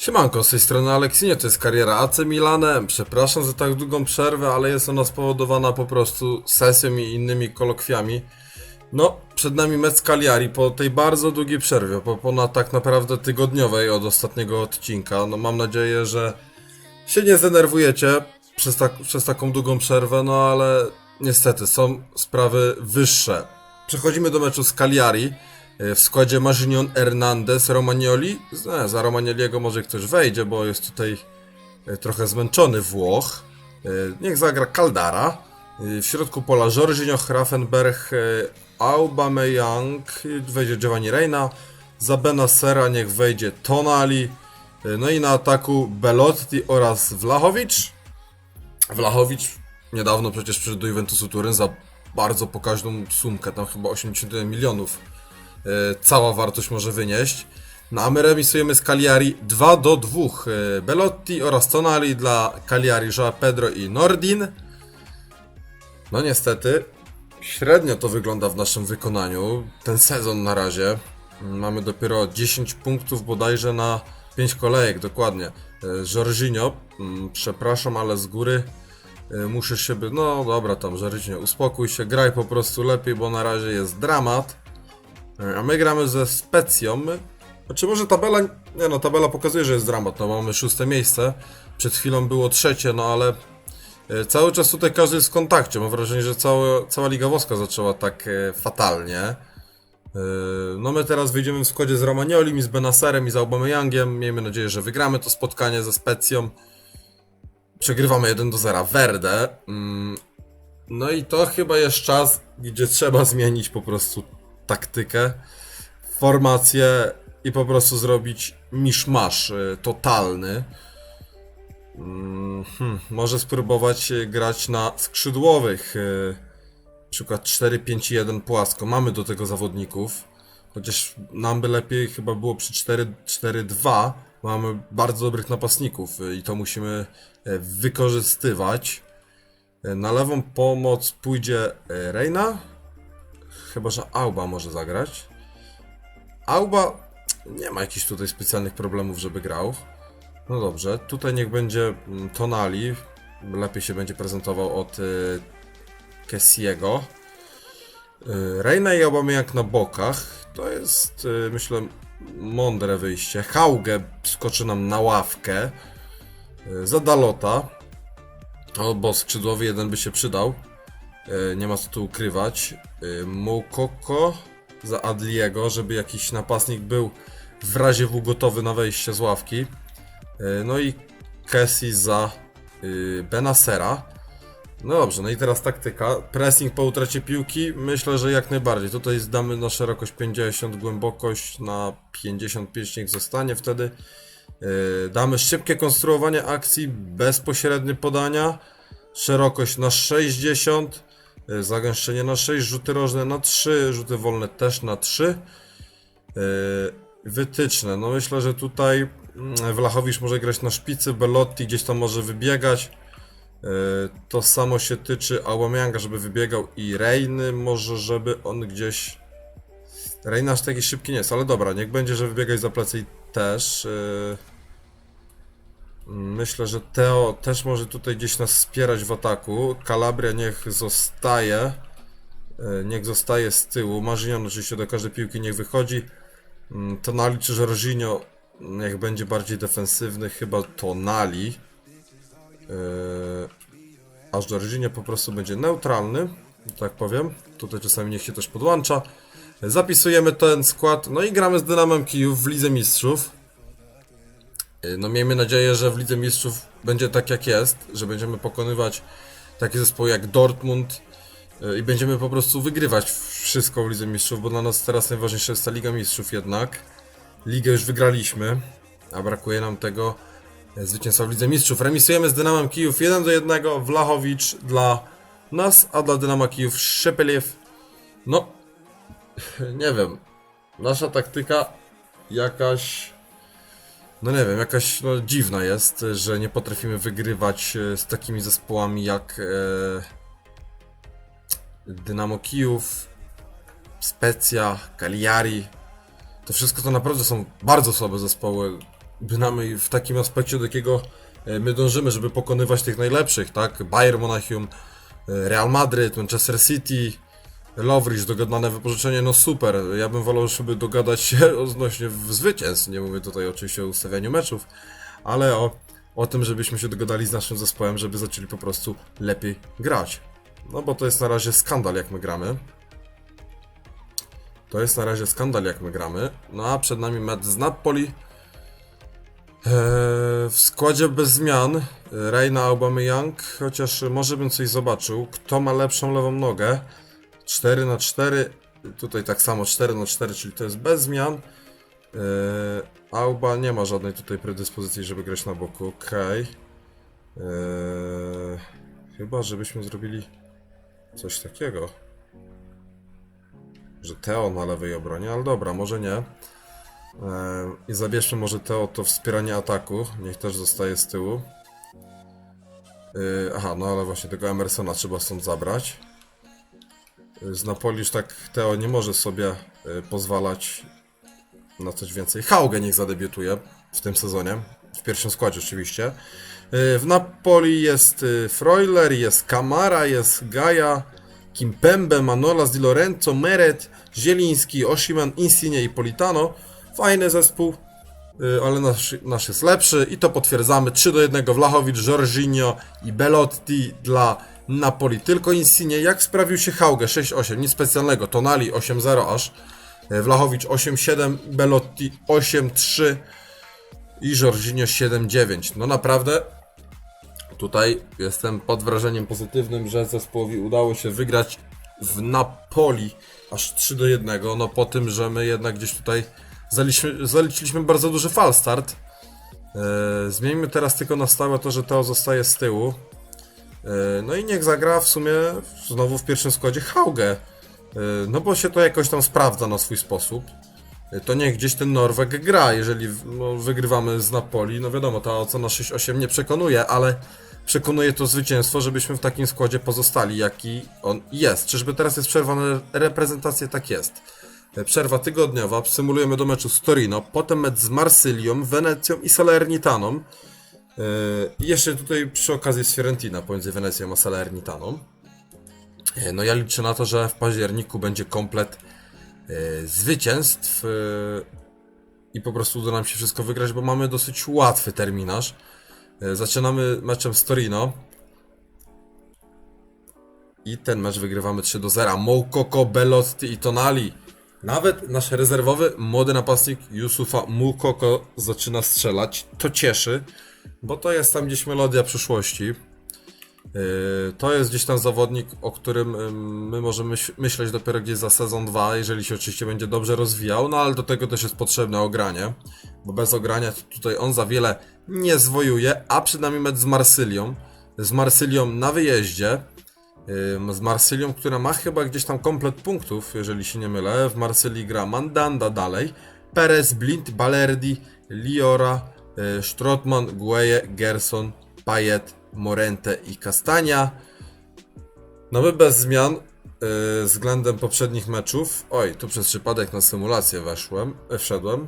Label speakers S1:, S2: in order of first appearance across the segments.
S1: Siemanko, z tej strony Aleksinie, to jest kariera AC Milanem. Przepraszam za tak długą przerwę, ale jest ona spowodowana po prostu sesją i innymi kolokwiami. No, przed nami mecz Cagliari po tej bardzo długiej przerwie, po ponad tak naprawdę tygodniowej od ostatniego odcinka. No mam nadzieję, że się nie zdenerwujecie przez, tak, przez taką długą przerwę, no ale niestety są sprawy wyższe. Przechodzimy do meczu z Cagliari. E, W składzie Marzynion Hernandez, Romagnoli. No, za Romagnoliego może ktoś wejdzie, bo jest tutaj e, trochę zmęczony Włoch. E, Niech zagra Caldara. W środku pola Jorginho, Grafenberg, Aubameyang, wejdzie Giovanni Reina. Za Benasera niech wejdzie Tonali. No i na ataku Belotti oraz Vlahovic. Vlahovic niedawno przecież przyszedł do Juventusu Turyn za bardzo pokaźną sumkę, tam chyba 81 milionów cała wartość może wynieść. No a my remisujemy z Cagliari 2 do 2. E, Belotti oraz Tonali dla Cagliari, Joao Pedro i Nordin. No niestety, średnio to wygląda w naszym wykonaniu. Ten sezon na razie. Mamy dopiero 10 punktów bodajże na 5 kolejek, dokładnie. E, Jorginho, mm, przepraszam, ale z góry e, muszę się by... No dobra tam, Jorginho, uspokój się, graj po prostu lepiej, bo na razie jest dramat. E, A my gramy ze Specją. Znaczy może tabela... Nie no, tabela pokazuje, że jest dramat. No mamy szóste miejsce. Przed chwilą było trzecie, no ale... e, Cały czas tutaj każdy jest w kontakcie. Mam wrażenie, że całe, cała Liga Włoska zaczęła tak e, fatalnie. No my teraz wyjdziemy w składzie z Romagnolim i z Benaserem i z Aubameyangiem. Miejmy nadzieję, że wygramy to spotkanie ze Specją. Przegrywamy 1 do 0 Verde. Mm, No i to chyba jest czas, gdzie trzeba zmienić po prostu taktykę, formację i po prostu zrobić miszmasz y, totalny. Mm, Hmm, może spróbować y, grać na skrzydłowych. y, Na przykład 4-5-1 płasko. Mamy do tego zawodników. Chociaż nam by lepiej chyba było przy 4-4-2. Mamy bardzo dobrych napastników i to musimy y, wykorzystywać. Y, Na lewą pomoc pójdzie y, Reina. Chyba, że Auba może zagrać. Auba nie ma jakichś tutaj specjalnych problemów, żeby grał. No dobrze, tutaj niech będzie mm, Tonali. Lepiej się będzie prezentował od y, Kessiego. Y, Reina i Aubameyang na bokach. To jest, y, myślę, mądre wyjście. Hauge skoczy nam na ławkę. Y, za Dalota. O, bo skrzydłowy jeden by się przydał. Y, nie ma co tu ukrywać. Y, Moukoko za Adliego, żeby jakiś napastnik był w razie W gotowy na wejście z ławki. Y, No i Kessi za Benasera. No dobrze, no i teraz taktyka. Pressing po utracie piłki, myślę, że jak najbardziej. Tutaj zdamy na szerokość 50, głębokość na 55 niech zostanie wtedy. Damy szybkie konstruowanie akcji, bezpośrednie podania, szerokość na 60, yy, zagęszczenie na 6, rzuty rożne na 3, rzuty wolne też na 3. Yy, wytyczne, no myślę, że tutaj mm, Wlachowicz może grać na szpicy, Belotti gdzieś tam może wybiegać. Yy, To samo się tyczy Aubameyanga, żeby wybiegał i Reiny, może żeby on gdzieś... Reina aż taki szybki nie jest, ale dobra, niech będzie, że wybiegać za plecy też. Myślę, że Teo też może tutaj gdzieś nas wspierać w ataku. Calabria niech zostaje. Yy, Niech zostaje z tyłu. Marzynion oczywiście do każdej piłki niech wychodzi. Mm, Tonali czy Jorginho niech będzie bardziej defensywny, chyba Tonali. Yy, aż Jorginho po prostu będzie neutralny, tak powiem. Tutaj czasami niech się też podłącza. Zapisujemy ten skład, no i gramy z Dynamem Kijów w Lidze Mistrzów. Yy, No miejmy nadzieję, że w Lidze Mistrzów będzie tak jak jest, że będziemy pokonywać takie zespoły jak Dortmund yy, i będziemy po prostu wygrywać wszystko w Lidze Mistrzów, bo dla nas teraz najważniejsza jest ta Liga Mistrzów jednak. Ligę już wygraliśmy, a brakuje nam tego e, zwycięstwa w Lidze Mistrzów. Remisujemy z Dynamem Kijów 1 do 1. Wlachowicz dla nas, a dla Dynama Kijów Szepeliew. No, nie wiem. Nasza taktyka jakaś. No nie wiem, jakaś no, dziwna jest, że nie potrafimy wygrywać e, z takimi zespołami jak e, Dynamo Kijów, Specja, Cagliari. To wszystko to naprawdę są bardzo słabe zespoły. bynajmniej w takim aspekcie, do jakiego e, my dążymy, żeby pokonywać tych najlepszych, tak? Bayern Monachium, e, Real Madryt, Manchester City, Lovridge, dogadane wypożyczenie, no super. Ja bym wolał, żeby dogadać się odnośnie zwycięstw. Nie mówię tutaj oczywiście o ustawianiu meczów, ale o, o tym, żebyśmy się dogadali z naszym zespołem, żeby zaczęli po prostu lepiej grać. No bo to jest na razie skandal, jak my gramy. To jest na razie skandal, jak my gramy. No a przed nami mecz z Napoli. Eee, w składzie bez zmian Reina Aubameyang, chociaż może bym coś zobaczył. Kto ma lepszą lewą nogę? 4 na 4 Tutaj tak samo 4 na 4 czyli to jest bez zmian. Eee, Auba nie ma żadnej tutaj predyspozycji, żeby grać na boku. Okej. Eee, chyba, żebyśmy zrobili coś takiego. Że Teo na lewej obronie, ale dobra, może nie. Eee, I zabierzmy może Teo to wspieranie ataku. Niech też zostaje z tyłu. Eee, aha, no ale właśnie tego Emersona trzeba stąd zabrać. Z Napoli już tak Teo nie może sobie e, pozwalać na coś więcej. Hauge niech zadebiutuje w tym sezonie. W pierwszym składzie oczywiście. E, W Napoli jest e, Freuler, jest Kamara, jest Gaja, Kimpembe, Manolas, Di Lorenzo, Meret, Zieliński, Oshiman, Insigne i Politano. Fajny zespół, ale nasz, nasz jest lepszy i to potwierdzamy. 3 do 1 Vlachowicz, Jorginho i Belotti dla Napoli. Tylko Insigne, jak sprawił się Hauge 6-8, nic specjalnego. Tonali 8-0 aż. E, Vlachowicz 8-7, Belotti 8-3 i Jorginho 7-9. No naprawdę tutaj jestem pod wrażeniem pozytywnym, że zespołowi udało się wygrać w Napoli aż 3 do 1. No po tym, że my jednak gdzieś tutaj zaliczyliśmy, zaliczyliśmy bardzo duży falstart. E, zmieńmy teraz tylko na stałe to, że Teo zostaje z tyłu. E, no i niech zagra w sumie znowu w pierwszym składzie Hauge. No bo się to jakoś tam sprawdza na swój sposób. E, To niech gdzieś ten Norweg gra, jeżeli no, wygrywamy z Napoli. No wiadomo, ta ocena 6-8 nie przekonuje, ale przekonuje to zwycięstwo, żebyśmy w takim składzie pozostali, jaki on jest. Czyżby teraz jest przerwa na reprezentację? Tak jest. E, Przerwa tygodniowa, symulujemy do meczu z Torino, potem mecz z Marsylią, Wenecją i Salernitaną. E, I jeszcze tutaj przy okazji jest Fiorentina pomiędzy Wenecją a Salernitaną. E, No ja liczę na to, że w październiku będzie komplet e, zwycięstw e, i po prostu uda nam się wszystko wygrać, bo mamy dosyć łatwy terminarz. E, Zaczynamy meczem z Torino. I ten mecz wygrywamy 3 do 0. Moukoko, Belotti i Tonali. Nawet nasz rezerwowy młody napastnik Yusufa Moukoko zaczyna strzelać. To cieszy, bo to jest tam gdzieś melodia przyszłości. Yy, To jest gdzieś tam zawodnik, o którym ym, my możemy myśl- myśleć dopiero gdzieś za sezon 2, jeżeli się oczywiście będzie dobrze rozwijał, no ale do tego też jest potrzebne ogranie, bo bez ogrania tutaj on za wiele nie zwojuje, a przed nami mecz z Marsylią, z Marsylią na wyjeździe, z Marsylią, która ma chyba gdzieś tam komplet punktów, jeżeli się nie mylę, w Marsylii gra Mandanda dalej, Perez, Blind, Balerdi, Liora, y, Strootman, Gueye, Gerson, Payet, Morente i Castania. No my bez zmian y, względem poprzednich meczów. Oj, tu przez przypadek na symulację weszłem, e, wszedłem.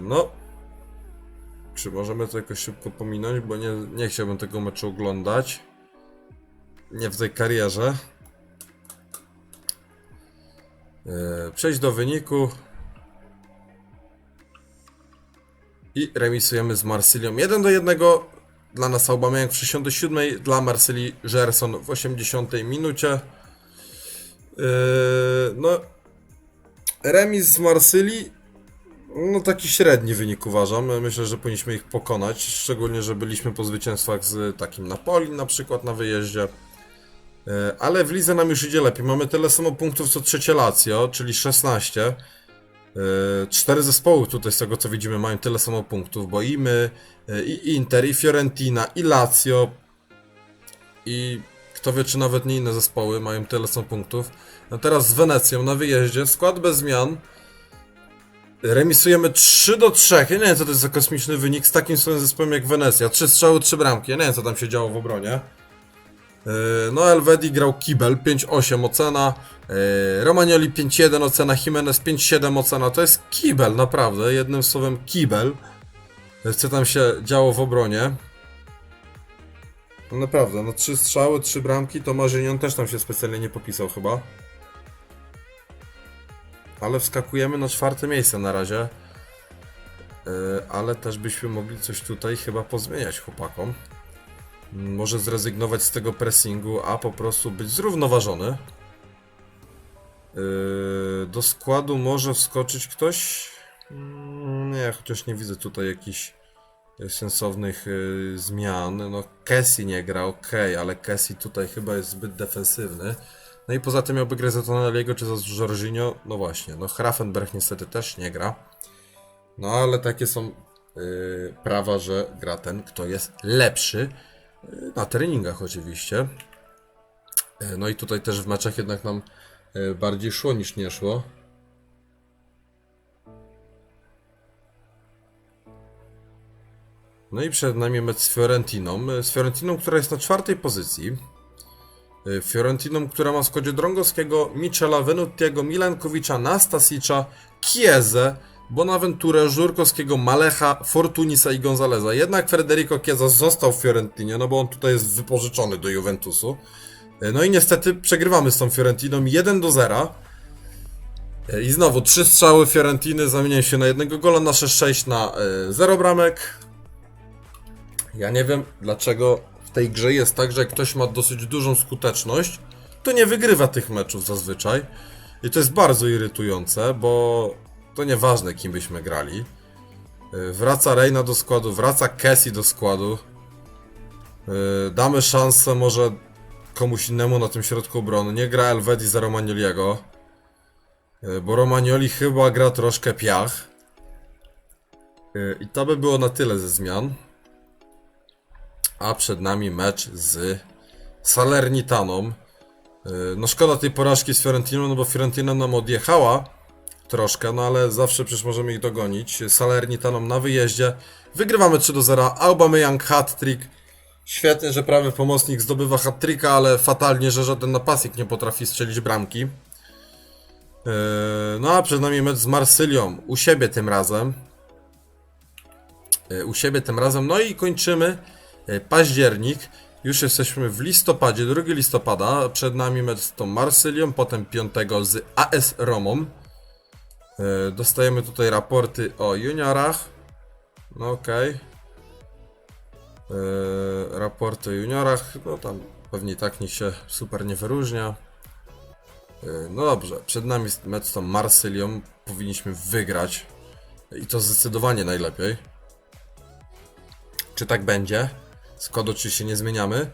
S1: No. Czy możemy to jakoś szybko pominąć, bo nie, nie chciałbym tego meczu oglądać. Nie w tej karierze. Yy, przejść do wyniku. I remisujemy z Marsylią 1 do 1. Dla nas Aubameyang w 67, dla Marsylii Gerson w 80 minucie. Yy, no, remis z Marsylii, no taki średni wynik uważam. Myślę, że powinniśmy ich pokonać, szczególnie, że byliśmy po zwycięstwach z takim Napoli na przykład na wyjeździe. Yy, ale w lidze nam już idzie lepiej. Mamy tyle samo punktów co trzecie Lazio, czyli 16. Yy, Cztery zespoły tutaj z tego co widzimy mają tyle samo punktów, bo i my, yy, i Inter, i Fiorentina, i Lazio, i kto wie czy nawet nie inne zespoły mają tyle samo punktów. No teraz z Wenecją na wyjeździe, skład bez zmian. Remisujemy 3 do 3. Ja nie wiem co to jest za kosmiczny wynik z takim samym zespołem jak Wenecja. 3 strzały, 3 bramki. Ja nie wiem co tam się działo w obronie. No, Elvedi grał Kibel 5-8 ocena, yy, Romagnoli 5-1 ocena, Jimenez 5-7 ocena. To jest Kibel, naprawdę, jednym słowem Kibel. Co tam się działo w obronie? No naprawdę, no trzy strzały, trzy bramki, to Marzynion też tam się specjalnie nie popisał chyba. Ale wskakujemy na czwarte miejsce na razie. Ale też byśmy mogli coś tutaj chyba pozmieniać chłopakom. Może zrezygnować z tego pressingu, a po prostu być zrównoważony. Yy, do składu może wskoczyć ktoś? Mm, Nie, chociaż nie widzę tutaj jakichś e, sensownych yy, zmian. No, Kessie nie gra, ok, ale Kessie tutaj chyba jest zbyt defensywny. No i poza tym miałby grać za Tonelliego czy za Jorginho. No właśnie, no Grafenberg niestety też nie gra. No ale takie są yy, prawa, że gra ten, kto jest lepszy. Na treningach oczywiście. Yy, no i tutaj też w meczach jednak nam yy, bardziej szło niż nie szło. No i przed nami mecz z Fiorentiną. Yy, Z Fiorentiną, która jest na czwartej pozycji. Fiorentiną, która ma w składzie Drągowskiego, Michela, Venutiego, Milankowicza, Nastasicza, Chiezę, Bonaventurę, Żurkowskiego, Malecha, Fortunisa i Gonzaleza. Jednak Federico Chiesa został w Fiorentinie, no bo on tutaj jest wypożyczony do Juventusu. Yy, No i niestety przegrywamy z tą Fiorentiną 1 do 0. Yy, I znowu trzy strzały Fiorentiny zamieniają się na jednego gola, nasze 6 na 0 bramek. Ja nie wiem dlaczego w tej grze jest tak, że jak ktoś ma dosyć dużą skuteczność, to nie wygrywa tych meczów zazwyczaj. I to jest bardzo irytujące, bo to nieważne kim byśmy grali. Yy, Wraca Reina do składu, wraca Cassie do składu. Yy, Damy szansę może komuś innemu na tym środku obrony. Nie gra Elvedi za Romagnoliego. Yy, Bo Romagnoli chyba gra troszkę piach. I to by było na tyle ze zmian. A przed nami mecz z Salernitaną. No szkoda tej porażki z Fiorentiną, no bo Fiorentina nam odjechała troszkę, no ale zawsze przecież możemy ich dogonić. Salernitaną na wyjeździe. Wygrywamy 3 do 0. Aubameyang hat-trick. Świetnie, że prawy pomocnik zdobywa hat-tricka, ale fatalnie, że żaden napastnik nie potrafi strzelić bramki. Yy, No a przed nami mecz z Marsylią. U siebie tym razem. Yy, U siebie tym razem. No i kończymy yy, październik. Już jesteśmy w listopadzie, 2 listopada. Przed nami mecz z tą Marsylią, potem 5 z AS Romą. Yy, Dostajemy tutaj raporty o juniorach. No okej. Yy, raporty o juniorach. No tam pewnie tak nikt się super nie wyróżnia. Yy, No dobrze, przed nami mecz z tą Marsylią. Powinniśmy wygrać. I to zdecydowanie najlepiej. Czy tak będzie? Skład oczywiście nie zmieniamy.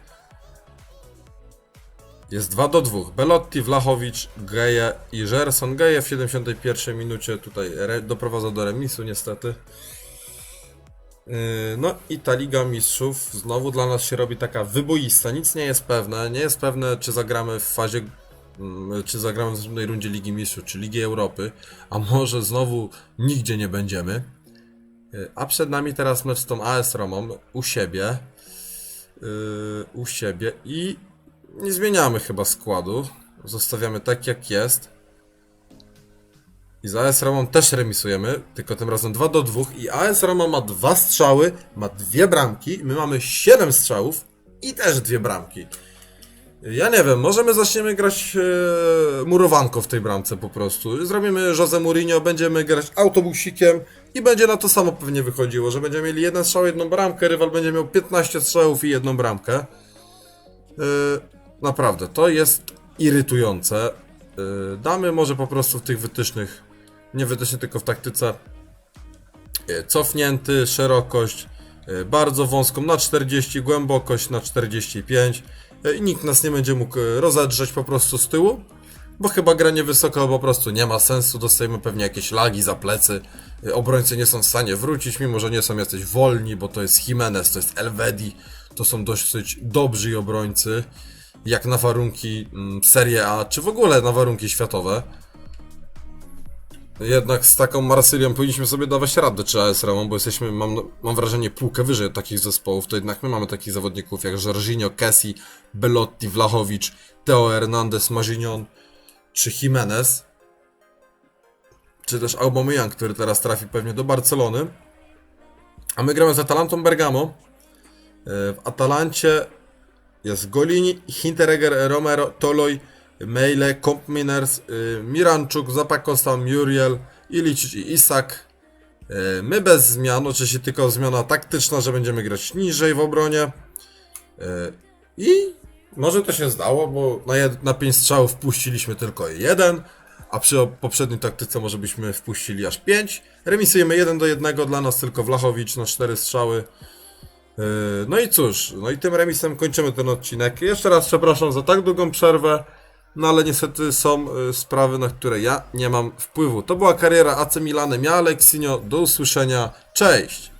S1: Jest 2 do 2. Belotti, Wlachowicz, Geje i Gerson. Geje w 71 minucie tutaj doprowadza do remisu niestety. Yy, No i ta Liga Mistrzów znowu dla nas się robi taka wyboista. Nic nie jest pewne. Nie jest pewne czy zagramy w fazie mm, czy zagramy w następnej rundzie Ligi Mistrzów, czy Ligi Europy, a może znowu nigdzie nie będziemy. Yy, A przed nami teraz mecz z tą AS Romą u siebie. Yy, u siebie i nie zmieniamy chyba składu. Zostawiamy tak jak jest. I z AS Romą też remisujemy, tylko tym razem 2 do 2 i AS Roma ma dwa strzały, ma dwie bramki, my mamy 7 strzałów i też dwie bramki. Ja nie wiem, możemy zaczniemy grać e, murowanko w tej bramce po prostu. Zrobimy Jose Mourinho, będziemy grać autobusikiem i będzie na to samo pewnie wychodziło, że będziemy mieli jeden strzał, jedną bramkę, rywal będzie miał 15 strzałów i jedną bramkę. E, naprawdę, to jest irytujące. E, damy może po prostu w tych wytycznych, nie wytycznych, tylko w taktyce e, cofnięty, szerokość e, bardzo wąską na 40, głębokość na 45 e, i nikt nas nie będzie mógł rozedrzeć po prostu z tyłu, bo chyba granie wysoko po prostu nie ma sensu, dostajemy pewnie jakieś lagi za plecy, obrońcy nie są w stanie wrócić, mimo że nie są jacyś wolni, bo to jest Jimenez, to jest Elvedi, to są dosyć dobrzy obrońcy, jak na warunki mm, Serie A, czy w ogóle na warunki światowe. jednak z taką Marsylią powinniśmy sobie dawać radę, czy AS Romą, bo jesteśmy, mam, mam wrażenie, półkę wyżej takich zespołów, to jednak my mamy takich zawodników jak Jorginho, Kessi, Belotti, Vlachowicz, Teo Hernandez, Marignon czy Jimenez. Czy też Aubameyang, który teraz trafi pewnie do Barcelony. A my gramy z Atalantą Bergamo. E, W Atalancie jest Golini, Hinteregger, Romero, Toloj, Meile, Kompminers, y, Miranczuk, Zapakosta, Muriel, Ilicic i Isak. Y, My bez zmian, oczywiście tylko zmiana taktyczna, że będziemy grać niżej w obronie. Y, I może to się zdało, bo na, jed- na 5 strzałów wpuściliśmy tylko jeden, a przy poprzedniej taktyce może byśmy wpuścili aż 5. Remisujemy 1 do 1, dla nas tylko Wlachowicz na 4 strzały. Yy, No i cóż, no i tym remisem kończymy ten odcinek. Jeszcze raz przepraszam za tak długą przerwę, no ale niestety są y, sprawy, na które ja nie mam wpływu. To była kariera AC Milanem, ja Aleksinio, do usłyszenia, cześć!